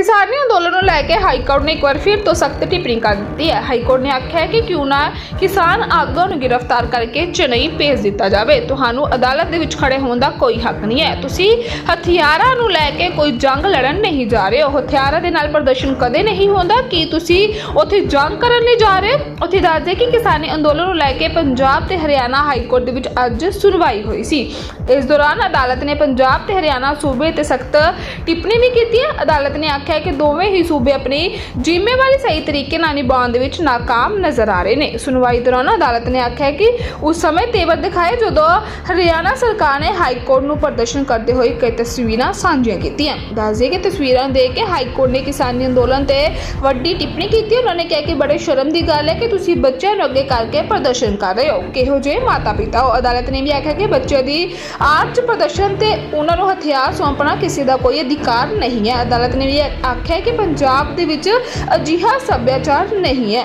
ਕਿਸਾਨੀ ਅੰਦੋਲਨ ਨੂੰ ਲੈ ਕੇ ਹਾਈ ਕੋਰਟ ਨੇ ਇੱਕ ਵਾਰ ਫਿਰ ਤੋਂ ਸਖਤ ਟਿੱਪਣੀ ਕਰ ਦਿੱਤੀ ਹੈ। ਹਾਈ ਕੋਰਟ ਨੇ ਆਖਿਆ ਹੈ ਕਿ ਕਿਉਂ ਨਾ ਕਿਸਾਨ ਆਗੂਆਂ ਨੂੰ ਗ੍ਰਿਫਤਾਰ ਕਰਕੇ ਚੇਨਈ ਭੇਜ ਦਿੱਤਾ ਜਾਵੇ। ਤੁਹਾਨੂੰ ਅਦਾਲਤ ਦੇ ਵਿੱਚ ਖੜੇ ਹੋਣ ਦਾ ਕੋਈ ਹੱਕ ਨਹੀਂ ਹੈ। ਤੁਸੀਂ ਹਥਿਆਰਾਂ ਨੂੰ ਲੈ ਕੇ ਕੋਈ ਜੰਗ ਲੜਨ ਨਹੀਂ ਜਾ ਰਹੇ। ਹੋ ਹਥਿਆਰਾਂ ਦੇ ਨਾਲ ਪ੍ਰਦਰਸ਼ਨ ਕਦੇ ਨਹੀਂ ਹੁੰਦਾ। ਕਿ ਤੁਸੀਂ ਉੱਥੇ ਜੰਗ ਕਰਨ ਲਈ ਜਾ ਰਹੇ? ਹੋ ਉੱਥੇ ਦੱਸਦੇ ਕਿ ਕਿਸਾਨੀ ਅੰਦੋਲਨ ਨੂੰ ਲੈ ਕੇ ਪੰਜਾਬ ਤੇ ਹਰਿਆਣਾ ਹਾਈ ਕੋਰਟ ਦੇ ਵਿੱਚ ਅੱਜ ਸੁਣਵਾਈ ਹੋਈ ਸੀ। ਇਸ ਦੌਰਾਨ ਅਦਾਲਤ ਨੇ ਪੰਜਾਬ ਤੇ ਹਰਿਆਣਾ ਸੂਬੇ ਤੇ ਸਖਤ ਟਿੱਪਣੀ ਵੀ ਕੀਤੀ ਹੈ। ਅਦਾਲਤ ਨੇ ਆਖਿਆ ਕਿ ਦੋਵੇਂ ਹੀ ਸੂਬੇ ਆਪਣੀ ਜ਼ਿੰਮੇਵਾਰੀ ਸਹੀ ਤਰੀਕੇ ਨਾਲ ਨਿਭਾਉਣ ਦੇ ਵਿੱਚ ਨਾਕਾਮ ਨਜ਼ਰ ਆ ਰਹੇ ਨੇ। ਸੁਣਵਾਈ ਦੌਰਾਨ ਅਦਾਲਤ ਨੇ ਆਖਿਆ ਕਿ ਉਸ ਸਮੇਂ ਤੇਵਰ ਦਿਖਾਏ ਜਦੋਂ ਹਰਿਆਣਾ ਸਰਕਾਰ ਨੇ ਹਾਈ ਕੋਰਟ ਨੂੰ ਪ੍ਰਦਰਸ਼ਨ ਕਰਦੇ ਹੋਏ ਕਈ ਤਸਵੀਰਾਂ ਸਾਂਝੀਆਂ ਕੀਤੀਆਂ। ਦੱਸਦੇ ਕਿ ਤਸਵੀਰਾਂ ਦੇਖ ਕੇ ਹਾਈ ਕੋਰਟ ਨੇ ਕਿਸਾਨੀ ਅੰਦੋਲਨ ਤੇ ਵੱਡੀ ਟਿੱਪਣੀ ਕੀਤੀ। ਉਹਨਾਂ ਨੇ ਕਿਹਾ ਕਿ ਬੜੇ ਸ਼ਰਮ ਦੀ ਗੱਲ ਹੈ ਕਿ ਤੁਸੀਂ ਬੱਚਿਆਂ ਨੂੰ ਅੱਗੇ ਕਰਕੇ ਪ੍ਰਦਰਸ਼ਨ ਕਰ ਰਹੇ ਹੋ। ਕਿਹੋ ਜਿਹੇ ਮਾਤਾ ਪਿਤਾ ਹੋ। ਅਦਾਲਤ ਨੇ ਵੀ ਆਖਿਆ ਕਿ ਬੱਚਿਆਂ ਦੀ ਆਰਟ ਪ੍ਰਦਰਸ਼ਨ ਤੇ ਉਹਨਾਂ ਨੂੰ ਹਥਿਆਰ ਸੌਂਪਣਾ ਕਿਸੇ ਦਾ ਕੋਈ ਅਧਿਕਾਰ ਨਹੀਂ ਹੈ। ਅਦਾਲਤ ਨੇ ਵੀ ਆਖਿਆ ਕਿ ਪੰਜਾਬ ਦੇ ਵਿੱਚ ਅਜਿਹਾ ਸੱਭਿਆਚਾਰ ਨਹੀਂ ਹੈ।